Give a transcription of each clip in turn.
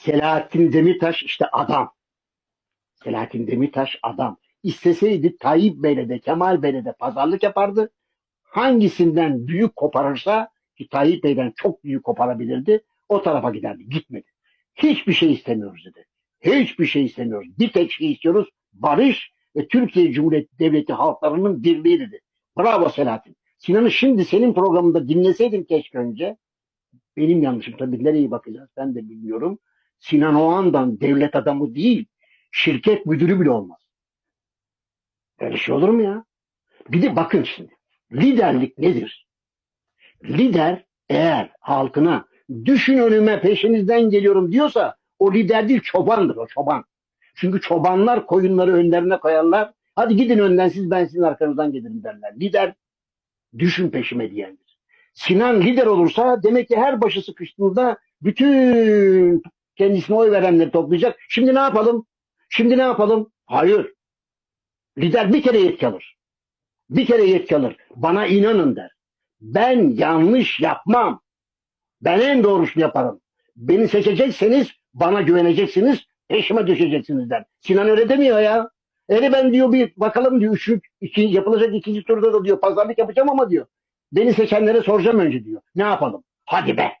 Selahattin Demirtaş işte adam. Selahattin Demirtaş adam. İsteseydi Tayyip Bey'le de Kemal Bey'le de pazarlık yapardı. Hangisinden büyük koparırsa ki Tayyip Bey'den çok büyük koparabilirdi. O tarafa giderdi. Gitmedi. Hiçbir şey istemiyoruz dedi. Hiçbir şey istemiyoruz. Bir tek şey istiyoruz. Barış ve Türkiye Cumhuriyeti Devleti halklarının birliği dedi. Bravo Selahattin. Sinan'ı şimdi senin programında dinleseydim keşke önce. Benim yanlışım tabii nereye bakacağız ben de bilmiyorum. Sinan Oğan'dan devlet adamı değil, şirket müdürü bile olmaz. Öyle şey olur mu ya? Bir de bakın şimdi. Liderlik nedir? Lider eğer halkına düşün önüme peşinizden geliyorum diyorsa o lider değil çobandır o çoban. Çünkü çobanlar koyunları önlerine koyarlar. Hadi gidin önden siz ben sizin arkanızdan gelirim derler. Lider düşün peşime diyendir. Sinan lider olursa demek ki her başı sıkıştığında bütün kendisine oy verenleri toplayacak. Şimdi ne yapalım? Şimdi ne yapalım? Hayır. Lider bir kere yetki alır. Bir kere yetki alır. Bana inanın der. Ben yanlış yapmam. Ben en doğrusunu yaparım. Beni seçecekseniz bana güveneceksiniz, peşime düşeceksiniz der. Sinan öyle demiyor ya. Öyle ben diyor bir bakalım diyor üçlük iki, yapılacak ikinci turda da diyor pazarlık yapacağım ama diyor. Beni seçenlere soracağım önce diyor. Ne yapalım? Hadi be.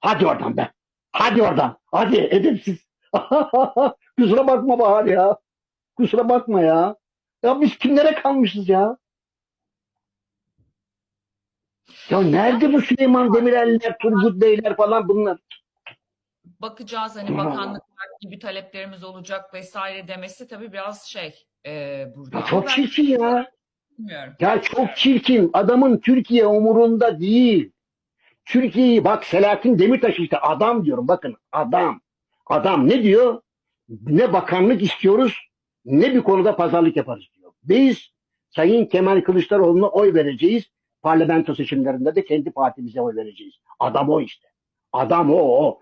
Hadi oradan be. Hadi oradan. Hadi edepsiz. Kusura bakma Bahar ya. Kusura bakma ya. Ya biz kimlere kalmışız ya? Ya nerede bu Süleyman Demirel'ler, Turgut Beyler falan bunlar? bakacağız hani bakanlıklar gibi taleplerimiz olacak vesaire demesi tabii biraz şey e, burada. Ya çok çirkin ya. bilmiyorum. Ya çok çirkin. Adamın Türkiye umurunda değil. Türkiye'yi bak Selahattin Demirtaş işte adam diyorum bakın adam. Adam ne diyor? Ne bakanlık istiyoruz ne bir konuda pazarlık yaparız diyor. Biz Sayın Kemal Kılıçdaroğlu'na oy vereceğiz. Parlamento seçimlerinde de kendi partimize oy vereceğiz. Adam o işte. Adam o o.